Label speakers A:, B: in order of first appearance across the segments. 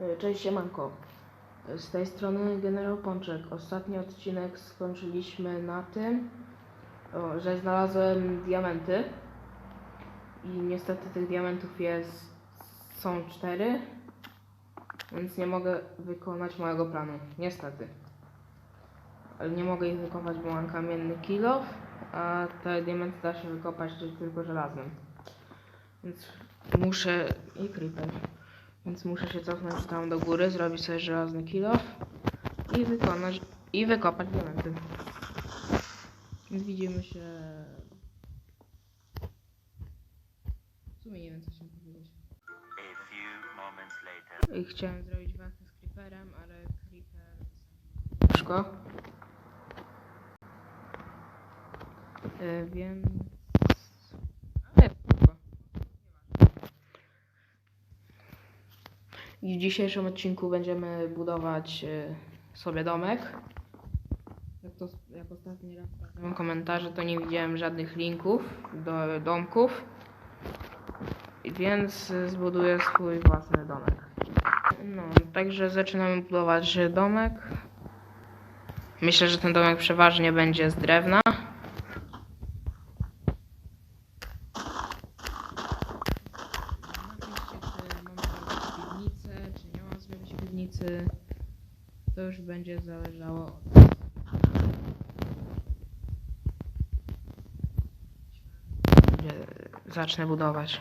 A: E, Cześć siemanko. Z tej strony Generał Pączek. Ostatni odcinek skończyliśmy na tym, że znalazłem diamenty. I niestety tych diamentów jest są cztery, więc nie mogę wykonać mojego planu. Niestety. Ale nie mogę ich wykopać, bo mam kamienny kilof, a te diamenty da się wykopać tylko żelaznym. Więc muszę... i creeper. Więc muszę się cofnąć tam do góry, zrobić sobie żelazny kilof i wykonać i wykopać diamenty. Więc widzimy się. W sumie nie wiem co się powiedzieć. I chciałem zrobić walkę z creeperem, ale creeper Szko. Yy, więc. Ale spoko. I w dzisiejszym odcinku będziemy budować y, sobie domek. Jak, to, jak ostatni raz sprawdzałem komentarze, to nie widziałem żadnych linków do domków. Więc zbuduję swój własny domek. No, także zaczynamy budować domek. Myślę, że ten domek przeważnie będzie z drewna. Napiszcie, czy mam zrobić piwnicę, czy nie mam zrobić piwnicy. To już będzie zależało od Zacznę budować.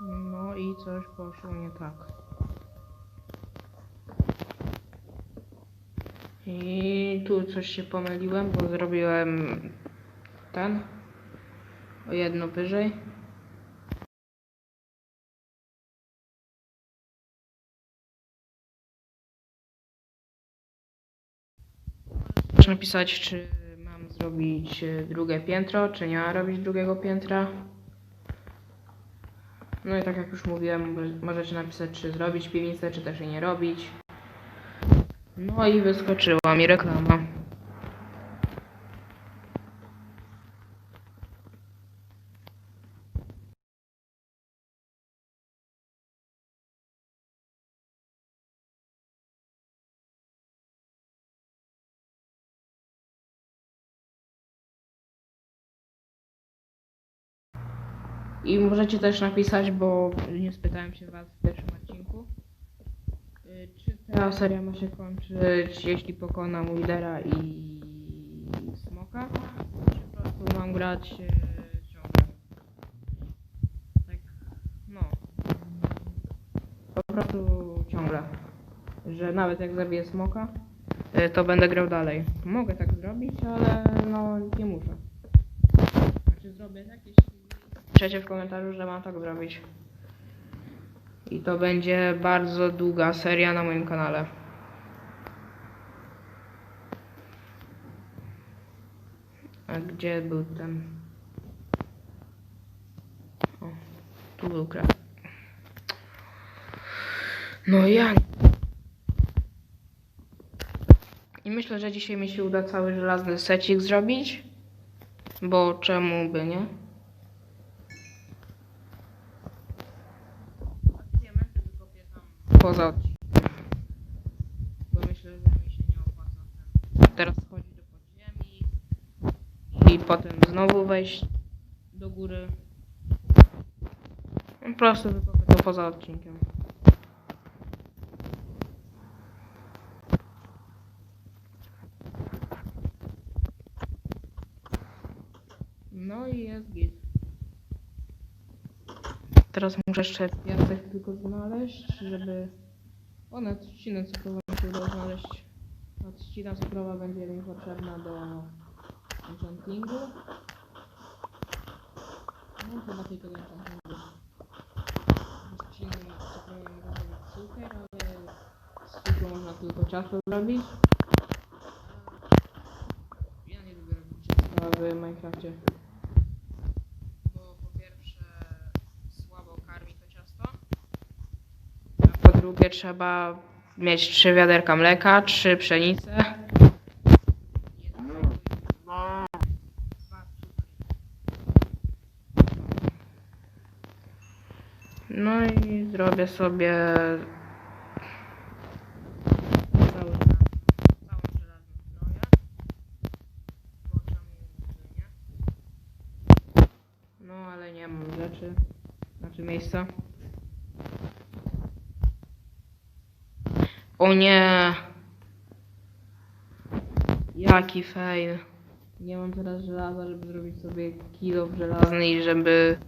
A: No i coś poszło nie tak. I tu coś się pomyliłem, bo zrobiłem ten o jedno wyżej. Napisać, czy zrobić e, drugie piętro, czy nie mam robić drugiego piętra. No i tak jak już mówiłem, mo- możecie napisać, czy zrobić piwnicę, czy też jej nie robić. No i wyskoczyła mi reklama. I możecie też napisać, bo nie spytałem się was w pierwszym odcinku, y, czy ta seria ma się kończyć, jeśli pokonam Widera i Smoka, czy po prostu mam grać y, ciągle. Tak, no. Po prostu ciągle. Że nawet jak zabiję Smoka, y, to będę grał dalej. Mogę tak zrobić, ale no nie muszę. Znaczy zrobię tak, jeśli piszecie w komentarzu, że mam tak zrobić. I to będzie bardzo długa seria na moim kanale. A gdzie był ten? O, tu był krak. No ja. I myślę, że dzisiaj mi się uda cały żelazny secik zrobić. Bo czemu by nie? Diamenty wykopię tam poza odcinkiem. Bo myślę, że mi się nie opłaca. Teraz chodzić do podziemi i potem znowu wejść do góry. Po prostu wykopię to poza odcinkiem. No i jest git. Teraz muszę jeszcze piasek tylko znaleźć, żeby... O, na co to się udało znaleźć. A Trzcina cukrowa będzie mi potrzebna do enchantingu. No chyba tylko do enchantingu. Z trzciny cukrowej można zrobić cukier, ale z cukru można tylko ciasto zrobić. Ja nie lubię robić ciasta w Minecrafcie. Bo po pierwsze słabo karmi to ciasto. A po drugie trzeba mieć trzy wiaderka mleka, trzy pszenice. No i zrobię sobie? No ale nie mam rzeczy, znaczy miejsca. O nie! Jaki fail. Nie mam teraz żelaza, żeby zrobić sobie kilo żelazny i żeby...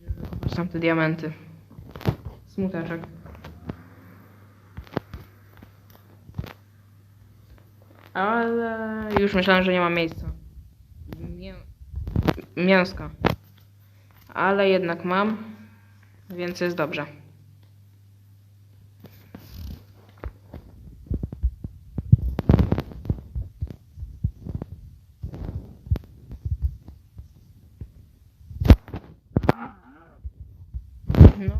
A: żeby wykopać tam te diamenty. Smuteczek. Ale już myślałem, że nie ma miejsca. Mię... Mięska. Ale jednak mam, więc jest dobrze. No i nie ma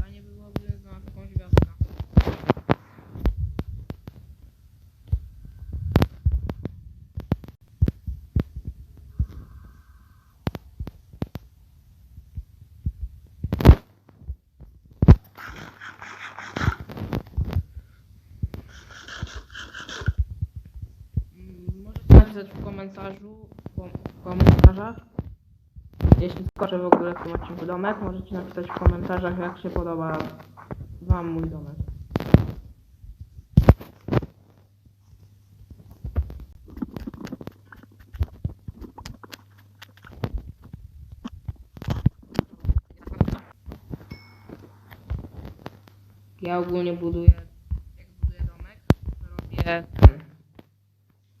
A: Fajnie byłoby znaleźć jakąś wioskę. Napisać w komentarzu, kom- w komentarzach, jeśli skoczę w ogóle w tym odcinku domek, możecie napisać w komentarzach, jak się podoba Wam mój domek. Ja ogólnie buduję, jak buduję domek, robię.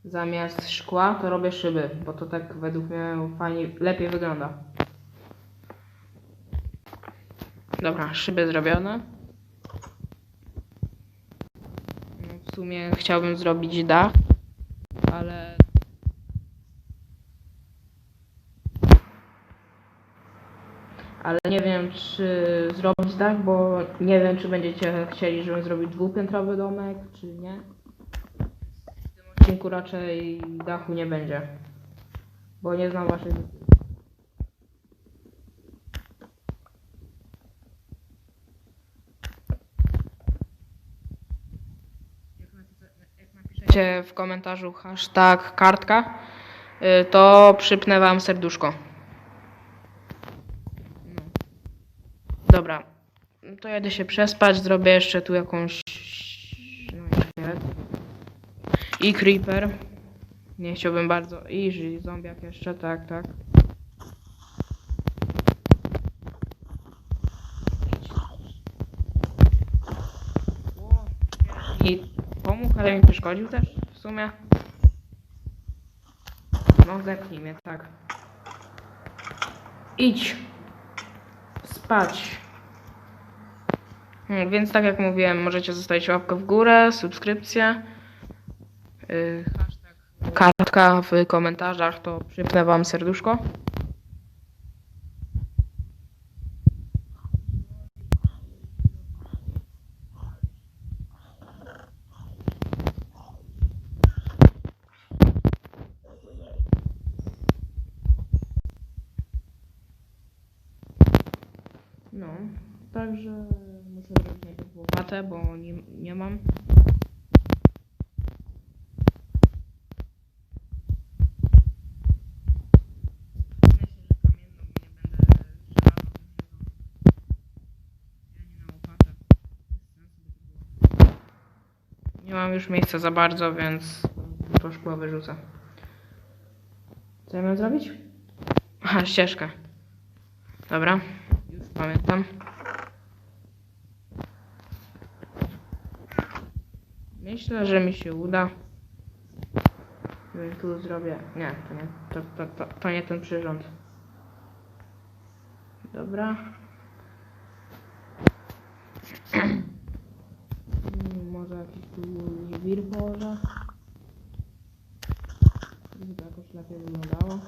A: Zamiast szkła to robię szyby, bo to tak według mnie fajnie, lepiej wygląda. Dobra, szyby zrobione. No, w sumie chciałbym zrobić dach, ale... Ale nie wiem, czy zrobić dach, bo nie wiem, czy będziecie chcieli, żebym zrobił dwupiętrowy domek, czy nie. Odcinku raczej dachu nie będzie. Bo nie znam waszych. W komentarzu hashtag kartka, y, to przypnę wam serduszko. No. Dobra, to jedę się przespać, zrobię jeszcze tu jakąś... I creeper. Nie chciałbym bardzo. I zombiak jeszcze, tak, tak. I pomógł, ale mi przeszkodził też w sumie. No, zepnij mnie, tak. Idź. Spać. Hmm, więc tak jak mówiłem, możecie zostawić łapkę w górę, subskrypcję. Hashtag kartka w komentarzach, to przypnę wam serduszko. No, także muszę zrobić najpierw bo nie, nie mam. Nie mam już miejsca za bardzo, więc to szkło wyrzucę. Co ja mam zrobić? Aha, ścieżkę. Dobra, już pamiętam. Myślę, że mi się uda. Tu zrobię... Nie, to nie, to, to, to, to nie ten przyrząd. Dobra. Może jakiś tu wir położę. Żeby to jakoś lepiej wyglądało.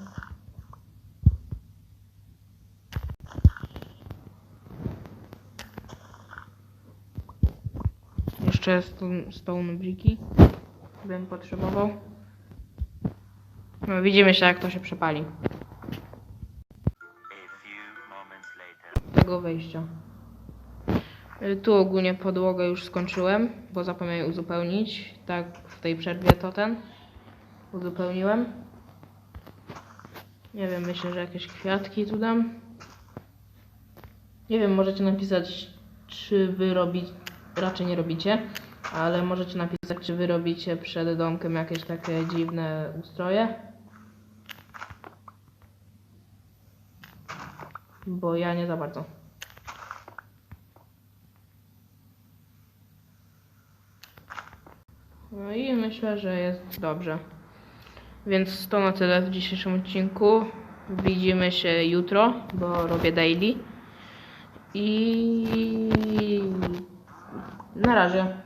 A: Jeszcze stone, bricki bym potrzebował. No, widzimy się jak to się przepali. Tego wejścia. Y, Tu ogólnie podłogę już skończyłem, bo zapomniałem uzupełnić. Tak w tej przerwie to ten uzupełniłem. Nie wiem, myślę, że jakieś kwiatki tu dam. Nie wiem, możecie napisać, czy wy robicie, raczej nie robicie, ale możecie napisać, czy wy robicie przed domkiem jakieś takie dziwne ustroje. Bo ja nie za bardzo. No i myślę, że jest dobrze. Więc to na tyle w dzisiejszym odcinku. Widzimy się jutro, bo robię daily. I na razie.